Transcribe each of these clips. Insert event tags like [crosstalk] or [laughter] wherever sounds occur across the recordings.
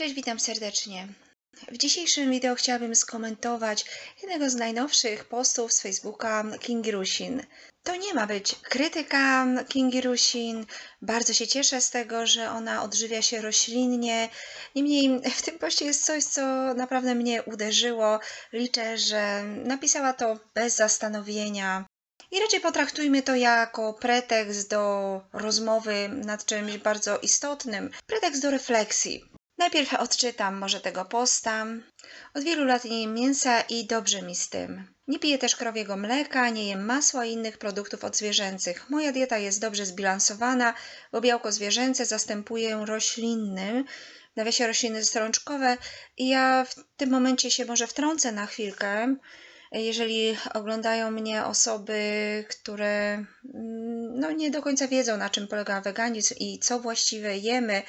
Cześć, witam serdecznie. W dzisiejszym wideo chciałabym skomentować jednego z najnowszych postów z Facebooka Kingi Rusin. To nie ma być krytyka Kingi Rusin. Bardzo się cieszę z tego, że ona odżywia się roślinnie. Niemniej w tym poście jest coś, co naprawdę mnie uderzyło. Liczę, że napisała to bez zastanowienia. I raczej potraktujmy to jako pretekst do rozmowy nad czymś bardzo istotnym, pretekst do refleksji. Najpierw odczytam może tego posta. Od wielu lat nie jem mięsa i dobrze mi z tym. Nie piję też krowiego mleka, nie jem masła i innych produktów odzwierzęcych. Moja dieta jest dobrze zbilansowana, bo białko zwierzęce zastępuję roślinnym, nawiasie rośliny strączkowe i ja w tym momencie się może wtrącę na chwilkę, jeżeli oglądają mnie osoby, które mm, no, nie do końca wiedzą, na czym polega weganizm i co właściwie jemy,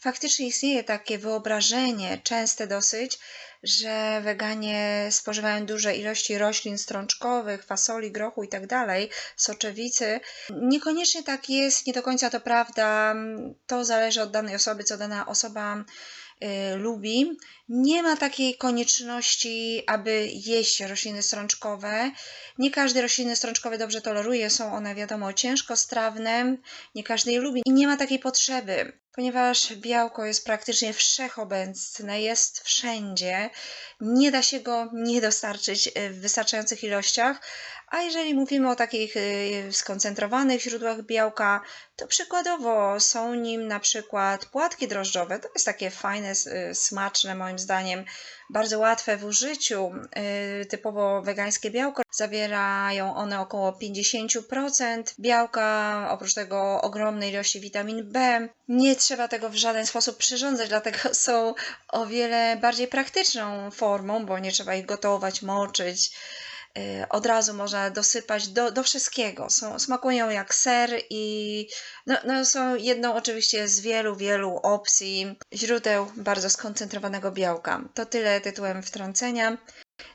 faktycznie istnieje takie wyobrażenie, częste dosyć, że weganie spożywają duże ilości roślin strączkowych, fasoli, grochu itd., soczewicy. Niekoniecznie tak jest, nie do końca to prawda. To zależy od danej osoby, co dana osoba lubi. Nie ma takiej konieczności, aby jeść rośliny strączkowe. Nie każdy rośliny strączkowe dobrze toleruje, są one wiadomo ciężkostrawne, nie każdy je lubi i nie ma takiej potrzeby ponieważ białko jest praktycznie wszechobecne, jest wszędzie, nie da się go nie dostarczyć w wystarczających ilościach, a jeżeli mówimy o takich y, skoncentrowanych źródłach białka, to przykładowo są nim na przykład płatki drożdżowe. To jest takie fajne, y, smaczne moim zdaniem, bardzo łatwe w użyciu, y, typowo wegańskie białko. Zawierają one około 50% białka, oprócz tego ogromnej ilości witamin B. Nie trzeba tego w żaden sposób przyrządzać, dlatego [laughs] są o wiele bardziej praktyczną formą, bo nie trzeba ich gotować, moczyć od razu można dosypać do, do wszystkiego. Są, smakują jak ser i no, no są jedną oczywiście z wielu, wielu opcji źródeł bardzo skoncentrowanego białka. To tyle tytułem wtrącenia.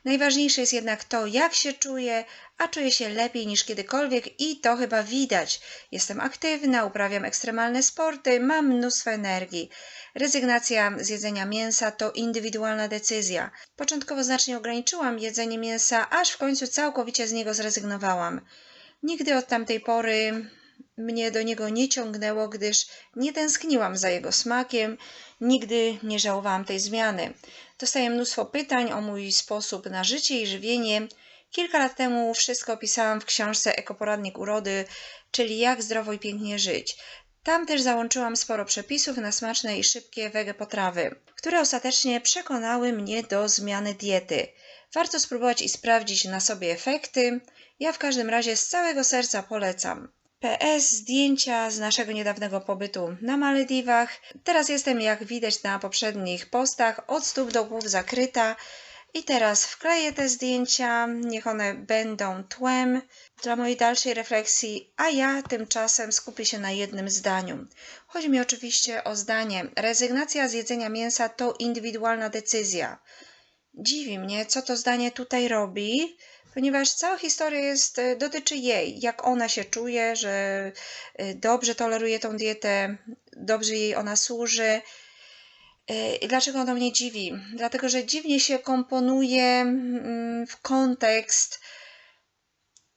Najważniejsze jest jednak to, jak się czuję, a czuję się lepiej niż kiedykolwiek i to chyba widać. Jestem aktywna, uprawiam ekstremalne sporty, mam mnóstwo energii. Rezygnacja z jedzenia mięsa to indywidualna decyzja. Początkowo znacznie ograniczyłam jedzenie mięsa, aż w końcu całkowicie z niego zrezygnowałam. Nigdy od tamtej pory mnie do niego nie ciągnęło, gdyż nie tęskniłam za jego smakiem, nigdy nie żałowałam tej zmiany. Dostaję mnóstwo pytań o mój sposób na życie i żywienie. Kilka lat temu wszystko opisałam w książce Ekoporadnik Urody, czyli jak zdrowo i pięknie żyć. Tam też załączyłam sporo przepisów na smaczne i szybkie wege potrawy, które ostatecznie przekonały mnie do zmiany diety. Warto spróbować i sprawdzić na sobie efekty. Ja w każdym razie z całego serca polecam. PS zdjęcia z naszego niedawnego pobytu na Malediwach. Teraz jestem, jak widać na poprzednich postach, od stóp do głów zakryta. I teraz wkleję te zdjęcia, niech one będą tłem dla mojej dalszej refleksji, a ja tymczasem skupię się na jednym zdaniu. Chodzi mi oczywiście o zdanie: rezygnacja z jedzenia mięsa to indywidualna decyzja. Dziwi mnie, co to zdanie tutaj robi, ponieważ cała historia jest, e, dotyczy jej, jak ona się czuje, że e, dobrze toleruje tą dietę, dobrze jej ona służy. E, I dlaczego ono mnie dziwi? Dlatego, że dziwnie się komponuje mm, w kontekst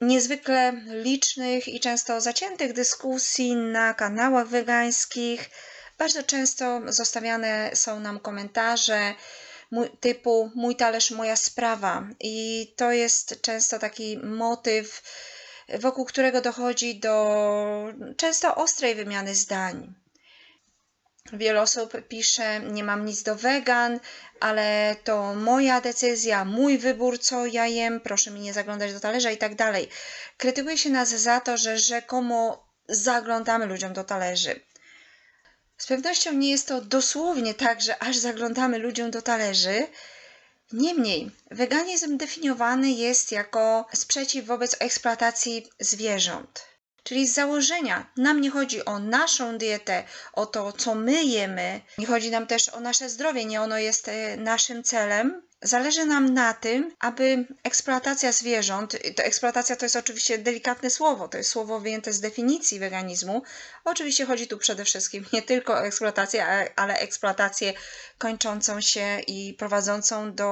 niezwykle licznych i często zaciętych dyskusji na kanałach wegańskich. Bardzo często zostawiane są nam komentarze typu mój talerz, moja sprawa. I to jest często taki motyw, wokół którego dochodzi do często ostrej wymiany zdań. Wiele osób pisze, nie mam nic do wegan, ale to moja decyzja, mój wybór, co ja jem, proszę mi nie zaglądać do talerza i tak dalej. Krytykuje się nas za to, że rzekomo zaglądamy ludziom do talerzy. Z pewnością nie jest to dosłownie tak, że aż zaglądamy ludziom do talerzy. Niemniej, weganizm definiowany jest jako sprzeciw wobec eksploatacji zwierząt. Czyli z założenia nam nie chodzi o naszą dietę, o to, co my jemy, nie chodzi nam też o nasze zdrowie, nie ono jest e, naszym celem. Zależy nam na tym, aby eksploatacja zwierząt, to eksploatacja to jest oczywiście delikatne słowo, to jest słowo wyjęte z definicji weganizmu. Oczywiście chodzi tu przede wszystkim nie tylko o eksploatację, ale- eksploatację kończącą się i prowadzącą do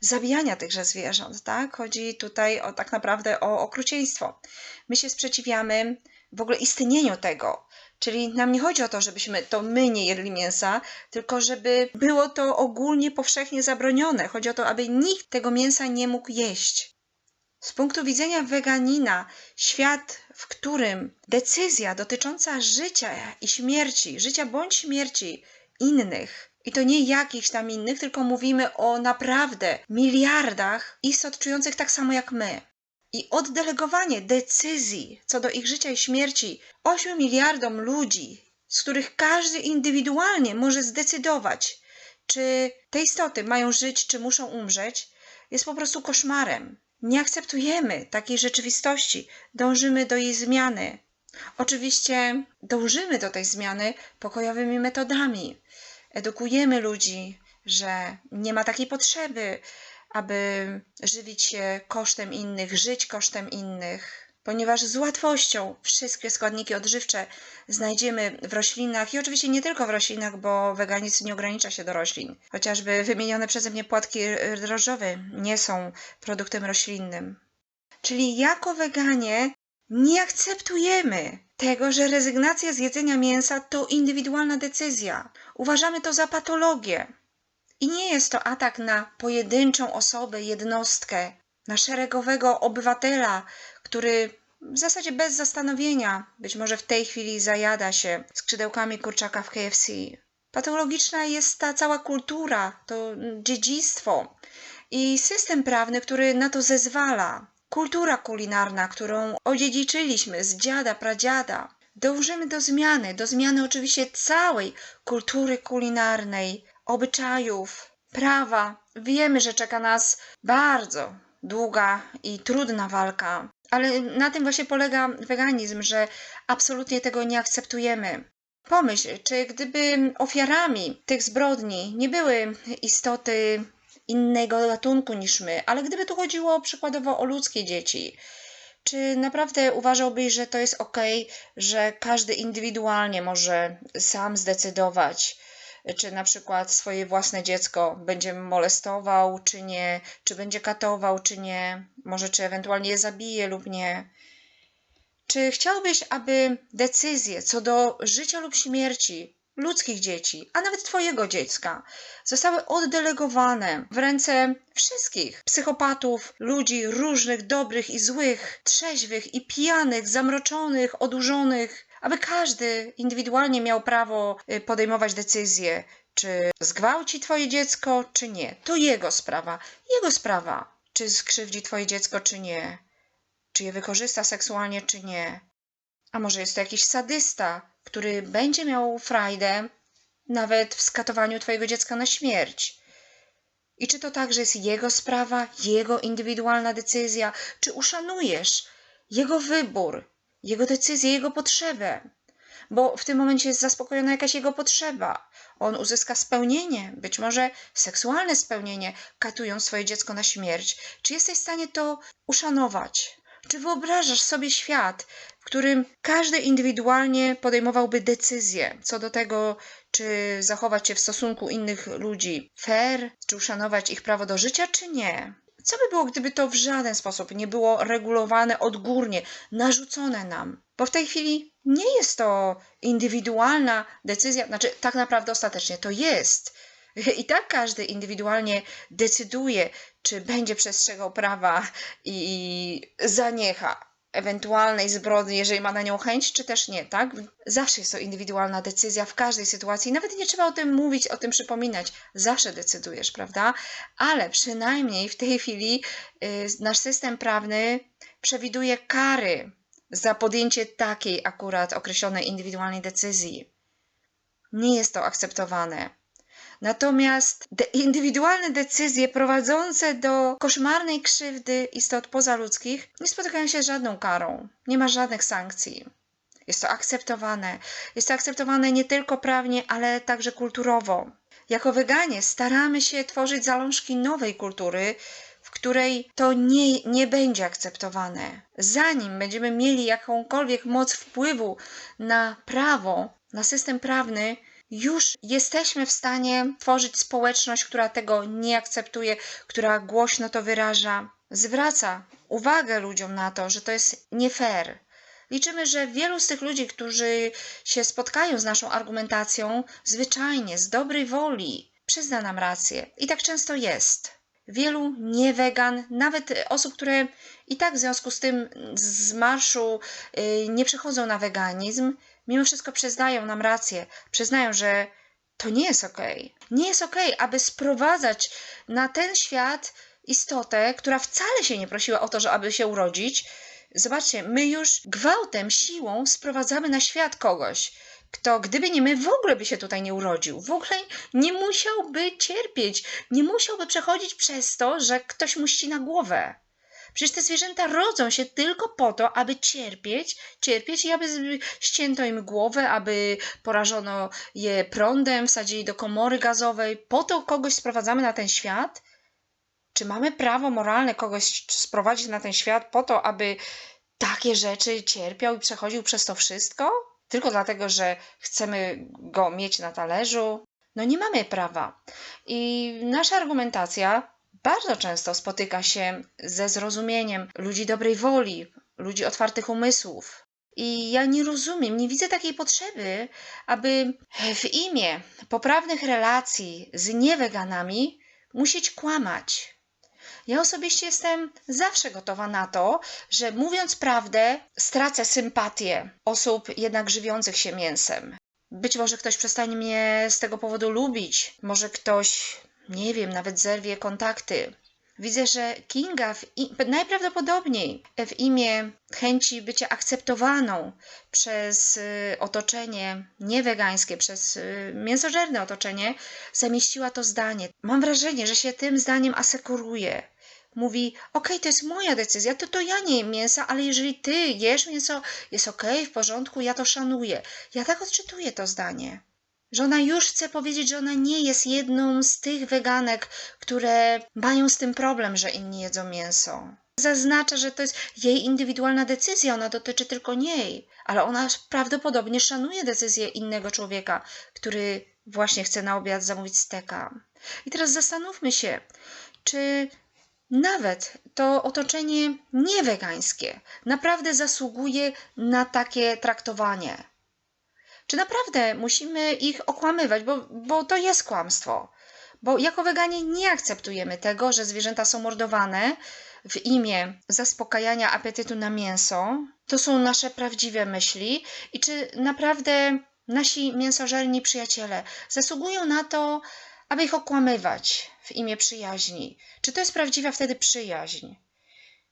zabijania tychże zwierząt, tak? Chodzi tutaj o tak naprawdę o okrucieństwo. My się sprzeciwiamy w ogóle istnieniu tego. Czyli nam nie chodzi o to, żebyśmy to my nie jedli mięsa, tylko żeby było to ogólnie powszechnie zabronione. Chodzi o to, aby nikt tego mięsa nie mógł jeść. Z punktu widzenia weganina, świat, w którym decyzja dotycząca życia i śmierci, życia bądź śmierci innych, i to nie jakichś tam innych, tylko mówimy o naprawdę miliardach istot czujących tak samo jak my. I oddelegowanie decyzji co do ich życia i śmierci 8 miliardom ludzi, z których każdy indywidualnie może zdecydować, czy te istoty mają żyć, czy muszą umrzeć, jest po prostu koszmarem. Nie akceptujemy takiej rzeczywistości, dążymy do jej zmiany. Oczywiście dążymy do tej zmiany pokojowymi metodami. Edukujemy ludzi, że nie ma takiej potrzeby, aby żywić się kosztem innych, żyć kosztem innych, ponieważ z łatwością wszystkie składniki odżywcze znajdziemy w roślinach i oczywiście nie tylko w roślinach, bo weganizm nie ogranicza się do roślin. Chociażby wymienione przeze mnie płatki drożdżowe nie są produktem roślinnym. Czyli jako weganie nie akceptujemy tego, że rezygnacja z jedzenia mięsa to indywidualna decyzja. Uważamy to za patologię. I nie jest to atak na pojedynczą osobę, jednostkę, na szeregowego obywatela, który w zasadzie bez zastanowienia, być może w tej chwili zajada się skrzydełkami kurczaka w KFC. Patologiczna jest ta cała kultura, to dziedzictwo i system prawny, który na to zezwala. Kultura kulinarna, którą odziedziczyliśmy z dziada, pradziada. Dążymy do zmiany, do zmiany oczywiście całej kultury kulinarnej, obyczajów, prawa. Wiemy, że czeka nas bardzo długa i trudna walka, ale na tym właśnie polega weganizm, że absolutnie tego nie akceptujemy. Pomyśl, czy gdyby ofiarami tych zbrodni nie były istoty innego gatunku niż my, ale gdyby tu chodziło przykładowo o ludzkie dzieci, czy naprawdę uważałbyś, że to jest ok, że każdy indywidualnie może sam zdecydować, czy na przykład swoje własne dziecko będzie molestował, czy nie, czy będzie katował, czy nie, może czy ewentualnie je zabije lub nie. Czy chciałbyś, aby decyzje co do życia lub śmierci ludzkich dzieci, a nawet Twojego dziecka, zostały oddelegowane w ręce wszystkich psychopatów, ludzi różnych, dobrych i złych, trzeźwych i pijanych, zamroczonych, odurzonych, aby każdy indywidualnie miał prawo y, podejmować decyzję, czy zgwałci Twoje dziecko, czy nie. To jego sprawa. Jego sprawa, czy skrzywdzi Twoje dziecko, czy nie. Czy je wykorzysta seksualnie, czy nie. A może jest to jakiś sadysta, który będzie miał frajdę nawet w skatowaniu Twojego dziecka na śmierć. I czy to także jest jego sprawa, jego indywidualna decyzja, czy uszanujesz jego wybór, jego decyzję, jego potrzebę? Bo w tym momencie jest zaspokojona jakaś jego potrzeba. On uzyska spełnienie, być może seksualne spełnienie, katując swoje dziecko na śmierć. Czy jesteś w stanie to uszanować? Czy wyobrażasz sobie świat, w którym każdy indywidualnie podejmowałby decyzję co do tego, czy zachować się w stosunku innych ludzi fair, czy uszanować ich prawo do życia, czy nie? Co by było, gdyby to w żaden sposób nie było regulowane odgórnie, narzucone nam? Bo w tej chwili nie jest to indywidualna decyzja, znaczy tak naprawdę ostatecznie to jest. I tak każdy indywidualnie decyduje, czy będzie przestrzegał prawa i zaniecha ewentualnej zbrodni, jeżeli ma na nią chęć, czy też nie, tak? Zawsze jest to indywidualna decyzja w każdej sytuacji. Nawet nie trzeba o tym mówić, o tym przypominać. Zawsze decydujesz, prawda? Ale przynajmniej w tej chwili y, nasz system prawny przewiduje kary za podjęcie takiej akurat określonej indywidualnej decyzji. Nie jest to akceptowane. Natomiast de indywidualne decyzje prowadzące do koszmarnej krzywdy istot pozaludzkich nie spotykają się z żadną karą. Nie ma żadnych sankcji. Jest to akceptowane. Jest to akceptowane nie tylko prawnie, ale także kulturowo. Jako weganie staramy się tworzyć zalążki nowej kultury, w której to nie, nie będzie akceptowane. Zanim będziemy mieli jakąkolwiek moc wpływu na prawo, na system prawny, już jesteśmy w stanie tworzyć społeczność, która tego nie akceptuje, która głośno to wyraża, zwraca uwagę ludziom na to, że to jest nie fair. Liczymy, że wielu z tych ludzi, którzy się spotkają z naszą argumentacją, zwyczajnie, z dobrej woli, przyzna nam rację. I tak często jest. Wielu niewegan, nawet osób, które i tak w związku z tym z marszu y, nie przechodzą na weganizm, mimo wszystko przyznają nam rację. Przyznają, że to nie jest okej. Nie jest okej, aby sprowadzać na ten świat istotę, która wcale się nie prosiła o to, aby się urodzić. Zobaczcie, my już gwałtem, siłą sprowadzamy na świat kogoś, kto gdyby nie my, w ogóle by się tutaj nie urodził, w ogóle nie musiałby cierpieć, nie musiałby przechodzić przez to, że ktoś mu ścina głowę. Przecież te zwierzęta rodzą się tylko po to, aby cierpieć, cierpieć i aby ścięto im głowę, aby porażono je prądem, wsadzili do komory gazowej. Po to kogoś sprowadzamy na ten świat? Czy mamy prawo moralne kogoś sprowadzić na ten świat po to, aby takie rzeczy cierpiał i przechodził przez to wszystko? Tylko dlatego, że chcemy go mieć na talerzu? No nie mamy prawa. I nasza argumentacja bardzo często spotyka się ze zrozumieniem ludzi dobrej woli, ludzi otwartych umysłów. I ja nie rozumiem, nie widzę takiej potrzeby, aby w imię poprawnych relacji z nieweganami musieć kłamać. Ja osobiście jestem zawsze gotowa na to, że mówiąc prawdę, stracę sympatię osób jednak żywiących się mięsem. Być może ktoś przestanie mnie z tego powodu lubić, może ktoś, nie wiem, nawet zerwie kontakty. Widzę, że Kinga najprawdopodobniej w imię chęci bycia akceptowaną przez y, otoczenie niewegańskie, przez y, mięsożerne otoczenie, zamieściła to zdanie. Mam wrażenie, że się tym zdaniem asekuruje. Mówi, okej, to jest moja decyzja, to, to ja nie jem mięsa, ale jeżeli ty jesz mięso, jest okej, w porządku, ja to szanuję. Ja tak odczytuję to zdanie. Że ona już chce powiedzieć, że ona nie jest jedną z tych weganek, które mają z tym problem, że inni jedzą mięso. Zaznacza, że to jest jej indywidualna decyzja, ona dotyczy tylko niej, ale ona prawdopodobnie szanuje decyzję innego człowieka, który właśnie chce na obiad zamówić steka. I teraz zastanówmy się, czy nawet to otoczenie niewegańskie naprawdę zasługuje na takie traktowanie. Czy naprawdę musimy ich okłamywać, bo, bo to jest kłamstwo. Bo jako weganie nie akceptujemy tego, że zwierzęta są mordowane w imię zaspokajania apetytu na mięso. To są nasze prawdziwe myśli. I czy naprawdę nasi mięsożerni przyjaciele zasługują na to, aby ich okłamywać w imię przyjaźni? Czy to jest prawdziwa wtedy przyjaźń?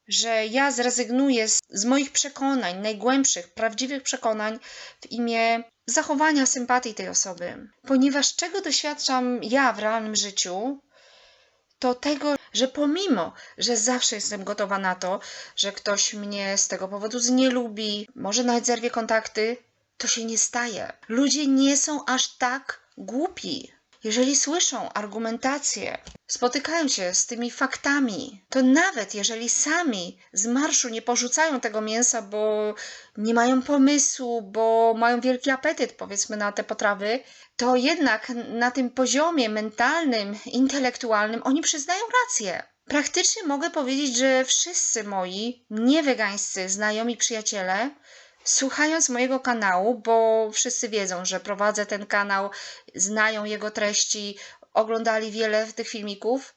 Że ja zrezygnuję z, z moich przekonań, najgłębszych, prawdziwych przekonań w imię zachowania sympatii tej osoby. Ponieważ czego doświadczam ja w realnym życiu, to tego, że pomimo, że zawsze jestem gotowa na to, że ktoś mnie z tego powodu znielubi, może nawet zerwie kontakty, to się nie staje. Ludzie nie są aż tak głupi. Jeżeli słyszą argumentację, spotykają się z tymi faktami, to nawet jeżeli sami z marszu nie porzucają tego mięsa, bo nie mają pomysłu, bo mają wielki apetyt, powiedzmy, na te potrawy, to jednak na tym poziomie mentalnym, intelektualnym oni przyznają rację. Praktycznie mogę powiedzieć, że wszyscy moi niewegańscy znajomi przyjaciele słuchając mojego kanału, bo wszyscy wiedzą, że prowadzę ten kanał, znają jego treści, oglądali wiele tych filmików,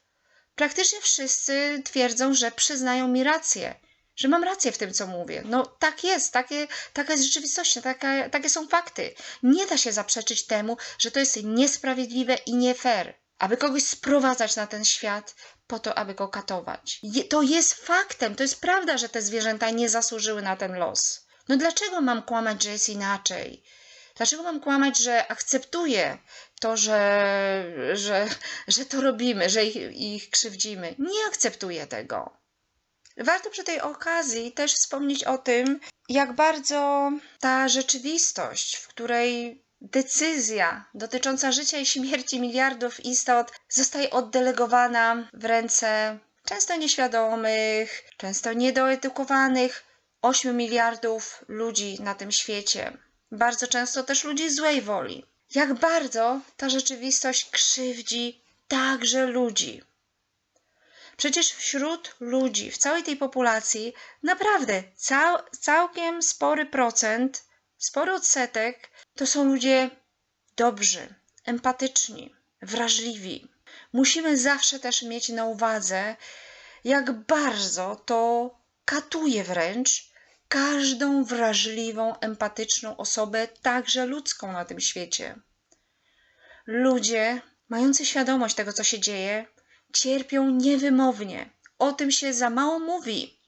praktycznie wszyscy twierdzą, że przyznają mi rację, że mam rację w tym, co mówię. No tak jest, takie, taka jest rzeczywistość, taka, takie są fakty. Nie da się zaprzeczyć temu, że to jest niesprawiedliwe i nie fair, aby kogoś sprowadzać na ten świat po to, aby go katować. Je, to jest faktem, to jest prawda, że te zwierzęta nie zasłużyły na ten los. No dlaczego mam kłamać, że jest inaczej? Dlaczego mam kłamać, że akceptuję to, że, że, że to robimy, że ich, ich krzywdzimy? Nie akceptuję tego. Warto przy tej okazji też wspomnieć o tym, jak bardzo ta rzeczywistość, w której decyzja dotycząca życia i śmierci miliardów istot zostaje oddelegowana w ręce często nieświadomych, często niedoedukowanych 8 miliardów ludzi na tym świecie. Bardzo często też ludzi złej woli. Jak bardzo ta rzeczywistość krzywdzi także ludzi. Przecież wśród ludzi, w całej tej populacji, naprawdę cał, całkiem spory procent, spory odsetek to są ludzie dobrzy, empatyczni, wrażliwi. Musimy zawsze też mieć na uwadze, jak bardzo to katuje wręcz każdą wrażliwą, empatyczną osobę, także ludzką na tym świecie. Ludzie, mający świadomość tego, co się dzieje, cierpią niewymownie. O tym się za mało mówi.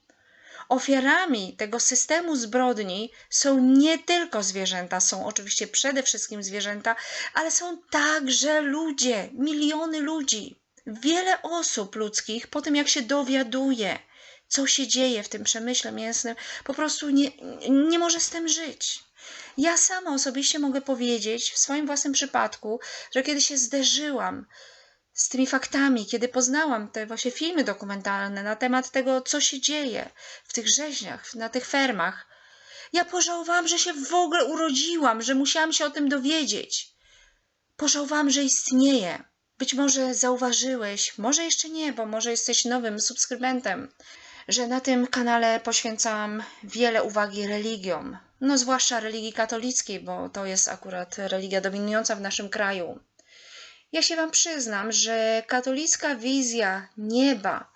Ofiarami tego systemu zbrodni są nie tylko zwierzęta, są oczywiście przede wszystkim zwierzęta, ale są także ludzie, miliony ludzi. Wiele osób ludzkich po tym, jak się dowiaduje, co się dzieje w tym przemyśle mięsnym, po prostu nie, nie może z tym żyć. Ja sama osobiście mogę powiedzieć w swoim własnym przypadku, że kiedy się zderzyłam z tymi faktami, kiedy poznałam te właśnie filmy dokumentalne na temat tego, co się dzieje w tych rzeźniach, na tych fermach, ja pożałowałam, że się w ogóle urodziłam, że musiałam się o tym dowiedzieć. Pożałowałam, że istnieje. Być może zauważyłeś, może jeszcze nie, bo może jesteś nowym subskrybentem, że na tym kanale poświęcam wiele uwagi religiom, no zwłaszcza religii katolickiej, bo to jest akurat religia dominująca w naszym kraju. Ja się Wam przyznam, że katolicka wizja nieba,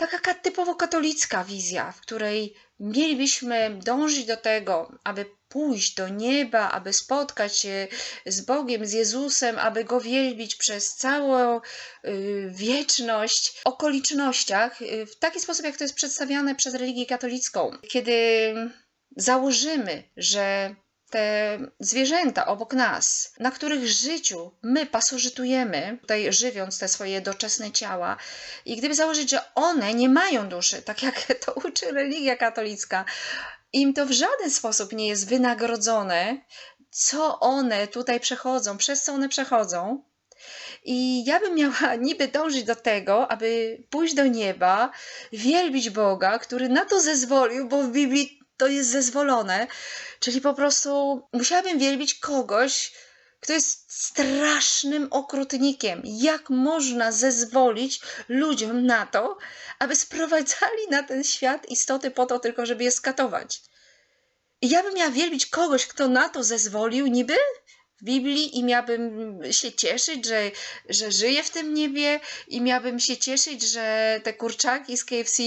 taka ka- typowo katolicka wizja, w której mielibyśmy dążyć do tego, aby pójść do nieba, aby spotkać się z Bogiem, z Jezusem, aby Go wielbić przez całą y, wieczność, okolicznościach, y, w taki sposób, jak to jest przedstawiane przez religię katolicką. Kiedy założymy, że te zwierzęta obok nas, na których życiu my pasożytujemy, tutaj żywiąc te swoje doczesne ciała, i gdyby założyć, że one nie mają duszy, tak jak [laughs] to uczy religia katolicka, im to w żaden sposób nie jest wynagrodzone, co one tutaj przechodzą, przez co one przechodzą. I ja bym miała [laughs] niby dążyć do tego, aby pójść do nieba, wielbić Boga, który na to zezwolił, bo w Biblii to jest zezwolone. Czyli po prostu musiałabym wielbić kogoś, kto jest strasznym okrutnikiem. Jak można zezwolić ludziom na to, aby sprowadzali na ten świat istoty po to tylko, żeby je skatować? I ja bym miała wielbić kogoś, kto na to zezwolił, niby w Biblii, i miałabym się cieszyć, że, że żyję w tym niebie, i miałabym się cieszyć, że te kurczaki z KFC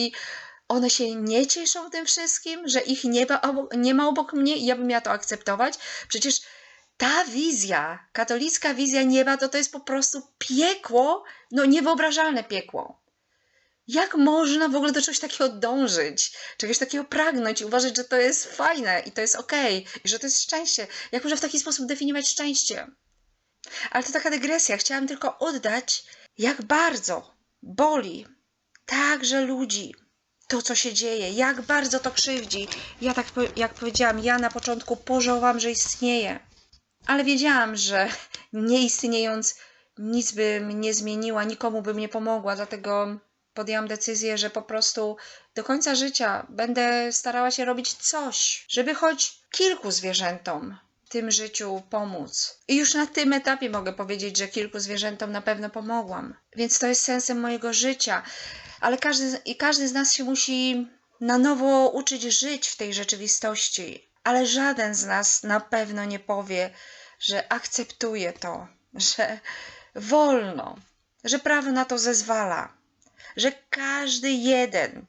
one się nie cieszą tym wszystkim, że ich nie obok, nie ma obok mnie i ja bym miała to akceptować. Przecież ta wizja, katolicka wizja nieba, to to jest po prostu piekło, no niewyobrażalne piekło. Jak można w ogóle do czegoś takiego dążyć, czegoś takiego pragnąć i uważać, że to jest fajne i to jest okej, i że to jest szczęście? Jak można w taki sposób definiować szczęście? Ale to taka dygresja. Chciałam tylko oddać, jak bardzo boli także ludzi, to, co się dzieje, jak bardzo to krzywdzi. Ja tak, jak powiedziałam, ja na początku pożałowałam, że istnieje, ale wiedziałam, że nie istniejąc, nic bym nie zmieniła, nikomu bym nie pomogła, dlatego podjęłam decyzję, że po prostu do końca życia będę starała się robić coś, żeby choć kilku zwierzętom w tym życiu pomóc. I już na tym etapie mogę powiedzieć, że kilku zwierzętom na pewno pomogłam. Więc to jest sensem mojego życia ale każdy, każdy z nas się musi na nowo uczyć żyć w tej rzeczywistości. Ale żaden z nas na pewno nie powie, że akceptuje to, [laughs] że wolno, że prawo na to zezwala, że każdy jeden,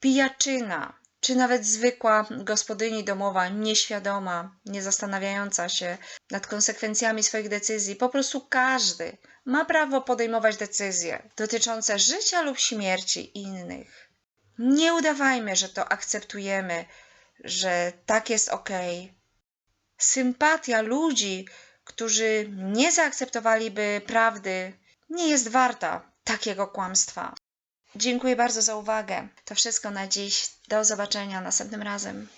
pijaczyna, czy nawet zwykła gospodyni domowa, nieświadoma, nie zastanawiająca się nad konsekwencjami swoich decyzji, po prostu każdy ma prawo podejmować decyzje dotyczące życia lub śmierci innych. Nie udawajmy, że to akceptujemy, że tak jest ok. Sympatia ludzi, którzy nie zaakceptowaliby prawdy, nie jest warta takiego kłamstwa. Dziękuję bardzo za uwagę. To wszystko na dziś. Do zobaczenia następnym razem.